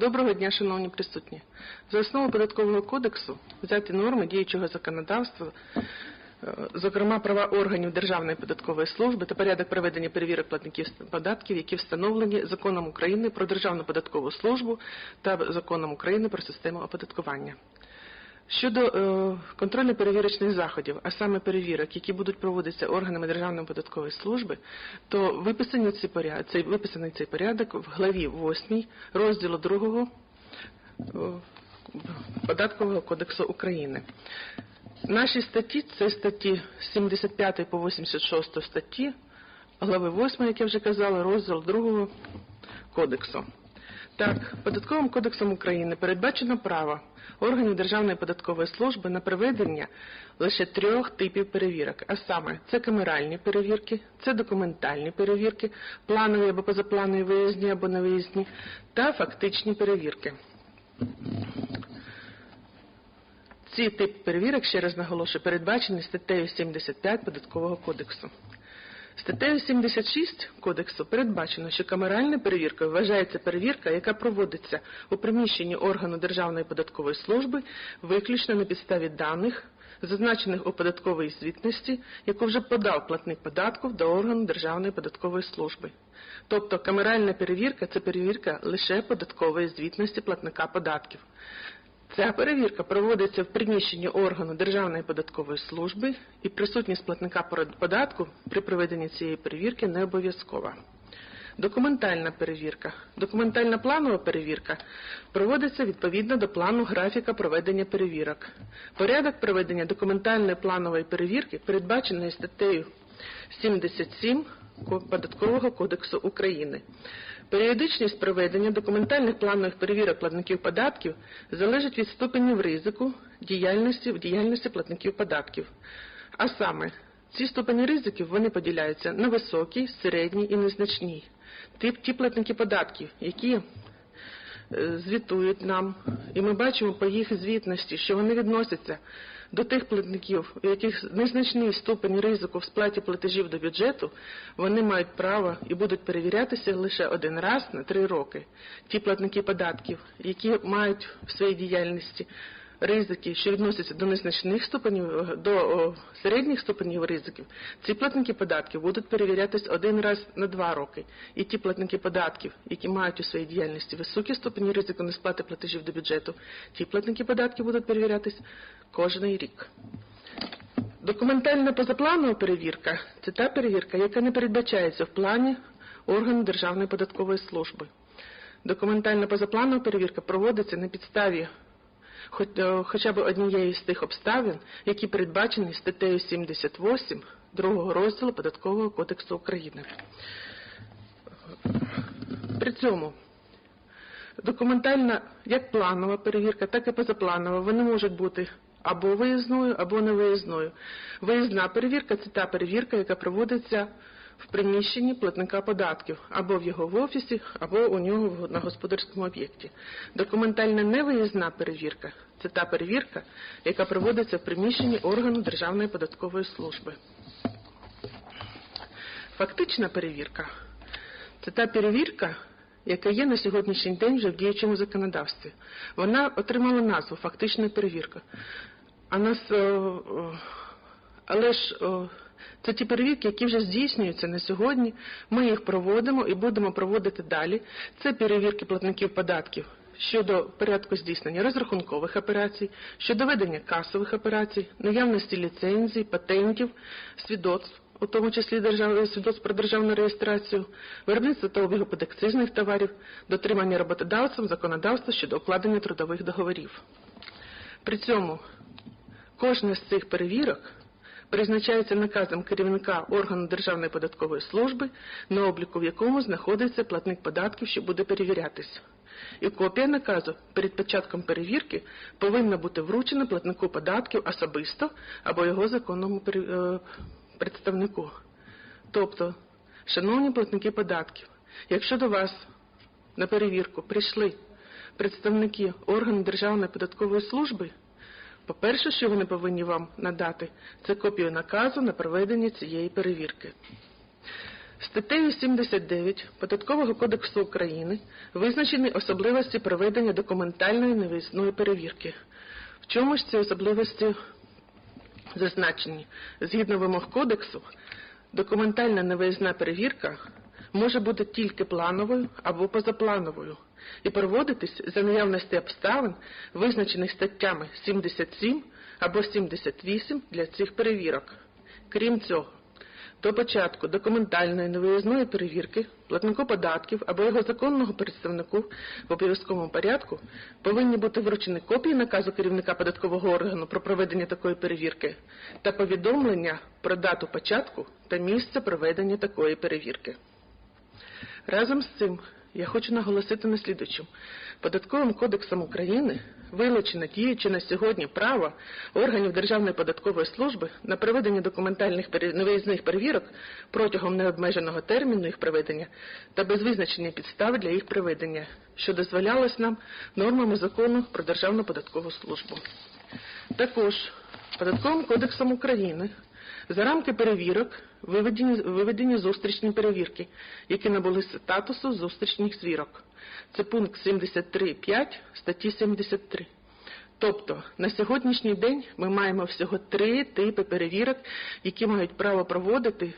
Доброго дня, шановні присутні. За основу податкового кодексу взяті норми діючого законодавства, е, зокрема права органів Державної податкової служби та порядок проведення перевірок платників податків, які встановлені законом України про Державну податкову службу та законом України про систему оподаткування. Щодо е, контрольно-перевірочних заходів, а саме перевірок, які будуть проводитися органами Державної податкової служби, то виписані ці поряд... цей, виписаний цей порядок в главі 8 розділу 2 Податкового кодексу України. Наші статті це статті з 75 по 86 статті, глави 8, як я вже казала, розділ 2 кодексу. Так, податковим кодексом України передбачено право органів Державної податкової служби на проведення лише трьох типів перевірок, а саме це камеральні перевірки, це документальні перевірки, планові або позапланові виїзні або невиїзні, та фактичні перевірки. Ці типи перевірок, ще раз наголошую, передбачені статтею 75 Податкового кодексу. Статтею 76 Кодексу передбачено, що камеральна перевірка вважається перевірка, яка проводиться у приміщенні органу Державної податкової служби виключно на підставі даних, зазначених у податковій звітності, яку вже подав платник податку до органу Державної податкової служби. Тобто камеральна перевірка це перевірка лише податкової звітності платника податків. Ця перевірка проводиться в приміщенні органу Державної податкової служби і присутність платника податку при проведенні цієї перевірки не обов'язкова. Документальна перевірка. Документальна планова перевірка проводиться відповідно до плану графіка проведення перевірок. Порядок проведення документальної планової перевірки передбачений статтею 77 Податкового кодексу України. Періодичність проведення документальних планових перевірок платників податків залежить від ступенів ризику діяльності в діяльності платників податків. А саме, ці ступені ризиків вони поділяються на високий, середній і незначний. Тип ті платники податків, які е, звітують нам, і ми бачимо по їх звітності, що вони відносяться до тих платників, у яких незначний ступень ризику в сплаті платежів до бюджету, вони мають право і будуть перевірятися лише один раз на три роки. Ті платники податків, які мають в своїй діяльності ризики, що відносяться до незначних ступенів, до о, середніх ступенів ризиків, ці платники податків будуть перевірятись один раз на два роки. І ті платники податків, які мають у своїй діяльності високі ступені ризику несплати платежів до бюджету, ті платники податків будуть перевірятись кожен рік. Документальна позапланова перевірка це та перевірка, яка не передбачається в плані органу Державної податкової служби. Документальна позапланова перевірка проводиться на підставі е, хоча б однієї з тих обставин, які передбачені статтею 78 другого розділу Податкового кодексу України. При цьому документальна як планова перевірка, так і позапланова, вони можуть бути або виїзною, або невиїзною. Виїзна перевірка це та перевірка, яка проводиться в приміщенні платника податків або в його в офісі, або у нього на господарському об'єкті. Документальна невиїзна перевірка це та перевірка, яка проводиться в приміщенні органу Державної податкової служби. Фактична перевірка це та перевірка, яка є на сьогоднішній день вже в діючому законодавстві. Вона отримала назву фактична перевірка. А нас, але ж це ті перевірки, які вже здійснюються на сьогодні. Ми їх проводимо і будемо проводити далі. Це перевірки платників податків щодо порядку здійснення розрахункових операцій, щодо ведення касових операцій, наявності ліцензій, патентів, свідоцтв, у тому числі свідоцтв про державну реєстрацію, виробництво та обігу подакцизних товарів, дотримання роботодавцем законодавства щодо укладення трудових договорів. При цьому кожна з цих перевірок призначається наказом керівника органу Державної податкової служби, на обліку в якому знаходиться платник податків, що буде перевірятись. І копія наказу перед початком перевірки повинна бути вручена платнику податків особисто або його законному е, представнику. Тобто, шановні платники податків, якщо до вас на перевірку прийшли представники органу Державної податкової служби, по-перше, що вони повинні вам надати, це копію наказу на проведення цієї перевірки. Статтею 79 Податкового кодексу України визначені особливості проведення документальної невиїзної перевірки. В чому ж ці особливості зазначені? Згідно вимог кодексу, документальна невиїзна перевірка може бути тільки плановою або позаплановою і проводитись за наявності обставин, визначених статтями 77 або 78 для цих перевірок. Крім цього, до початку документальної невиїзної перевірки платнику податків або його законного представнику в обов'язковому порядку повинні бути вручені копії наказу керівника податкового органу про проведення такої перевірки та повідомлення про дату початку та місце проведення такої перевірки. Разом з цим я хочу наголосити на слідучому. Податковим кодексом України вилучено діюче на сьогодні право органів Державної податкової служби на проведення документальних невиїзних перевірок протягом необмеженого терміну їх проведення та без визначення підстави для їх проведення, що дозволялось нам нормами закону про Державну податкову службу. Також Податковим кодексом України за рамки перевірок виведені, виведені зустрічні перевірки, які набули статусу зустрічних звірок. Це пункт 73.5 статті 73. Тобто на сьогоднішній день ми маємо всього три типи перевірок, які мають право проводити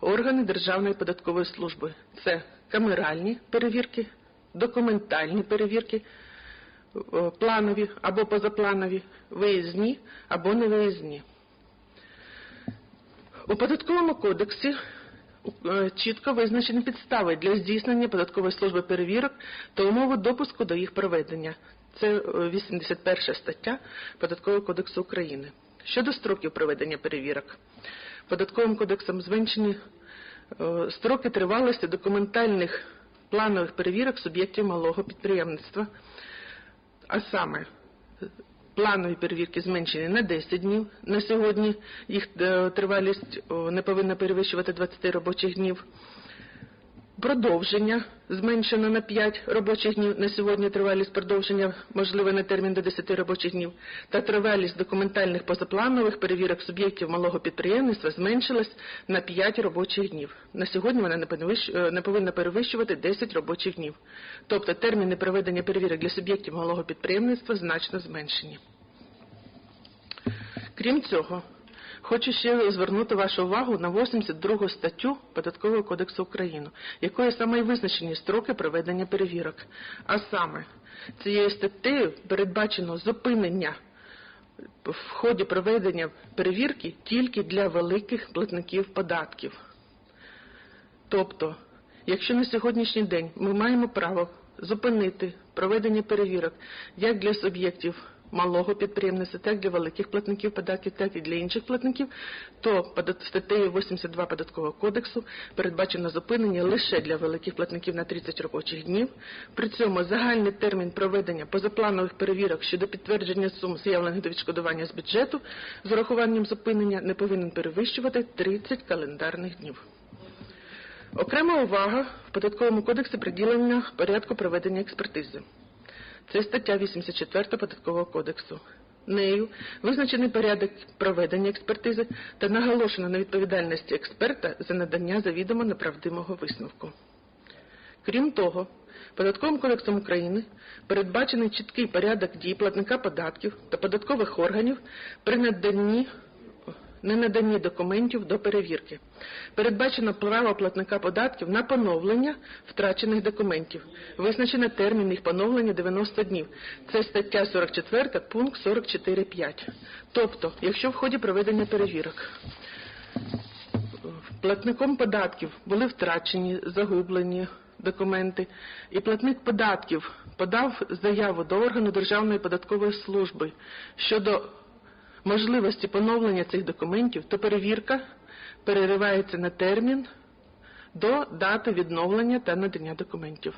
органи Державної податкової служби. Це камеральні перевірки, документальні перевірки, е, планові або позапланові, виїзні або невиїзні. У податковому кодексі е, чітко визначені підстави для здійснення податкової служби перевірок та умови допуску до їх проведення. Це е, 81 стаття Податкового кодексу України. Щодо строків проведення перевірок, податковим кодексом зменшені е, строки тривалості документальних планових перевірок суб'єктів малого підприємництва, а саме планові перевірки зменшені на 10 днів. На сьогодні їх е, тривалість не повинна перевищувати 20 робочих днів. Продовження зменшено на 5 робочих днів. На сьогодні тривалість продовження можливе на термін до 10 робочих днів. Та тривалість документальних позапланових перевірок суб'єктів малого підприємництва зменшилась на 5 робочих днів. На сьогодні вона не е, повинна перевищувати 10 робочих днів. Тобто терміни проведення перевірок для суб'єктів малого підприємництва значно зменшені. Крім цього, хочу ще звернути вашу увагу на 82 статтю Податкового кодексу України, якою саме і визначені строки проведення перевірок. А саме, цією статтею передбачено зупинення в ході проведення перевірки тільки для великих платників податків. Тобто, якщо на сьогоднішній день ми маємо право зупинити проведення перевірок як для суб'єктів малого підприємництва, так для великих платників податків, так і для інших платників, то статтею 82 податкового кодексу передбачено зупинення лише для великих платників на 30 робочих днів. При цьому загальний термін проведення позапланових перевірок щодо підтвердження сум, заявлених до відшкодування з бюджету з урахуванням зупинення не повинен перевищувати 30 календарних днів. Окрема увага в податковому кодексі приділена порядку проведення експертизи. Це стаття 84 податкового кодексу. Нею визначений порядок проведення експертизи та наголошено на відповідальності експерта за надання завідомо неправдимого висновку. Крім того, Податковим кодексом України передбачений чіткий порядок дій платника податків та податкових органів при наданні ненаданні документів до перевірки. Передбачено право платника податків на поновлення втрачених документів. Визначено термін їх поновлення 90 днів. Це стаття 44, пункт 44.5. Тобто, якщо в ході проведення перевірок платником податків були втрачені, загублені документи, і платник податків подав заяву до органу Державної податкової служби щодо можливості поновлення цих документів, то перевірка переривається на термін до дати відновлення та надання документів.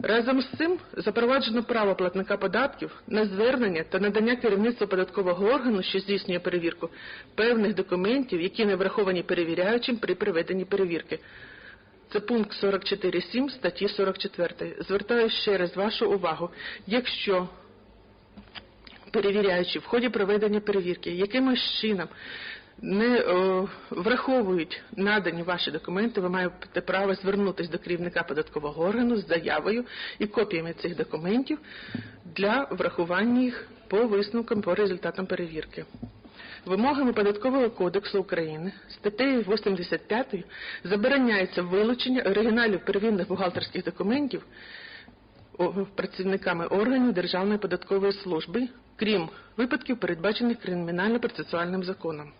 Разом з цим запроваджено право платника податків на звернення та надання керівництву податкового органу, що здійснює перевірку, певних документів, які не враховані перевіряючим при проведенні перевірки. Це пункт 44.7 статті 44. Звертаю ще раз вашу увагу. Якщо перевіряючи в ході проведення перевірки якимось чином не е, враховують надані ваші документи, ви маєте право звернутися до керівника податкового органу з заявою і копіями цих документів для врахування їх по висновкам по результатам перевірки. Вимогами Податкового кодексу України статтею 85 забороняється вилучення оригіналів первинних бухгалтерських документів працівниками органів Державної податкової служби, крім випадків, передбачених кримінально-процесуальним законом.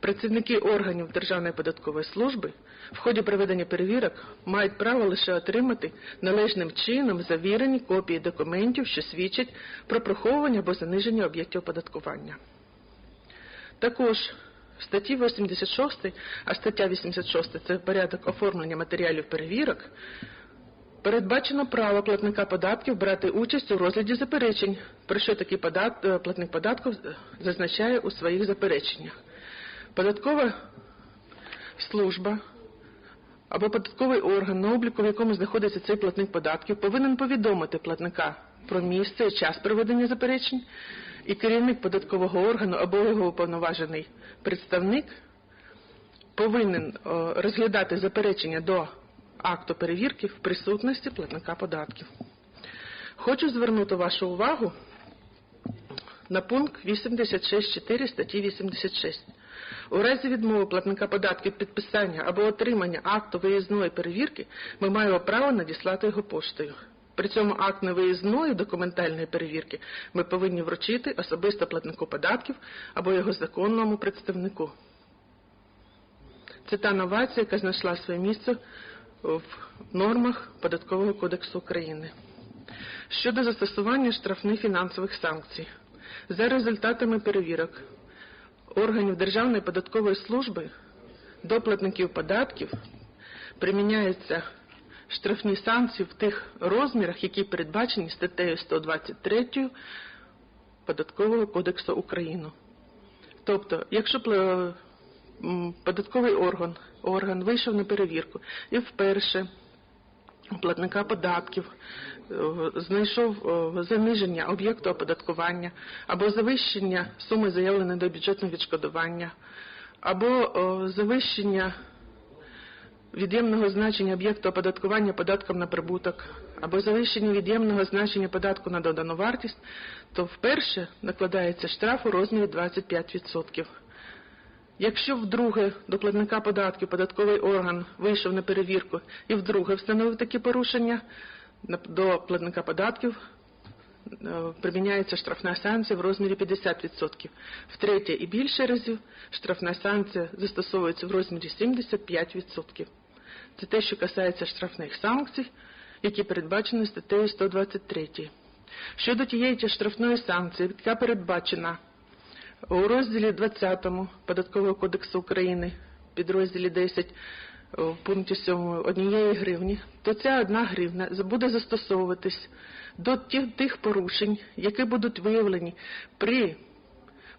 Працівники органів Державної податкової служби в ході проведення перевірок мають право лише отримати належним чином завірені копії документів, що свідчать про приховування або заниження об'єктів оподаткування. Також в статті 86, а стаття 86 – це порядок оформлення матеріалів перевірок, передбачено право платника податків брати участь у розгляді заперечень, про що такий подат- е, платник податків зазначає у своїх запереченнях. Податкова служба або податковий орган, на обліку в якому знаходиться цей платник податків, повинен повідомити платника про місце і час проведення заперечень, і керівник податкового органу або його уповноважений представник повинен е, розглядати заперечення до акту перевірки в присутності платника податків. Хочу звернути вашу увагу на пункт 86.4 статті 86. У разі відмови платника податків підписання або отримання акту виїзної перевірки ми маємо право надіслати його поштою. При цьому акт невиїзної документальної перевірки ми повинні вручити особисто платнику податків або його законному представнику. Це та новація, яка знайшла своє місце в нормах Податкового кодексу України. Щодо застосування штрафних фінансових санкцій. За результатами перевірок органів Державної податкової служби до платників податків приміняються штрафні санкції в тих розмірах, які передбачені статтею 123 Податкового кодексу України. Тобто, якщо податковий орган, орган вийшов на перевірку і вперше платника податків е, знайшов е, заниження об'єкту оподаткування або завищення суми заявленої до бюджетного відшкодування, або е, завищення від'ємного значення об'єкту оподаткування податком на прибуток, або завищення від'ємного значення податку на додану вартість, то вперше накладається штраф у розмірі 25%. Якщо вдруге до платника податків податковий орган вийшов на перевірку і вдруге встановив такі порушення, до платника податків е, приміняється штрафна санкція в розмірі 50%. Втретє і більше разів штрафна санкція застосовується в розмірі 75%. Це те, що касається штрафних санкцій, які передбачені статтею 123. Щодо тієї штрафної санкції, яка передбачена у розділі 20 Податкового кодексу України, підрозділі 10, в пункті 7 однієї гривні, то ця одна гривна буде застосовуватись до тих порушень, які будуть виявлені при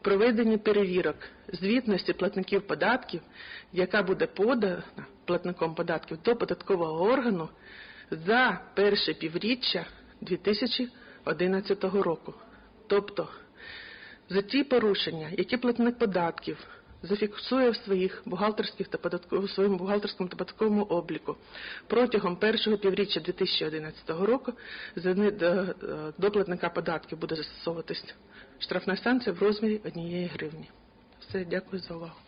проведенні перевірок звітності платників податків, яка буде подана платником податків до податкового органу за перше півріччя 2011 року. Тобто за ті порушення, які платник податків зафіксує в своїх бухгалтерських та податкових своєму бухгалтерському та податковому обліку протягом першого півріччя 2011 року до платника податків буде застосовуватись штрафна санкція в розмірі однієї гривні. Все, дякую за увагу.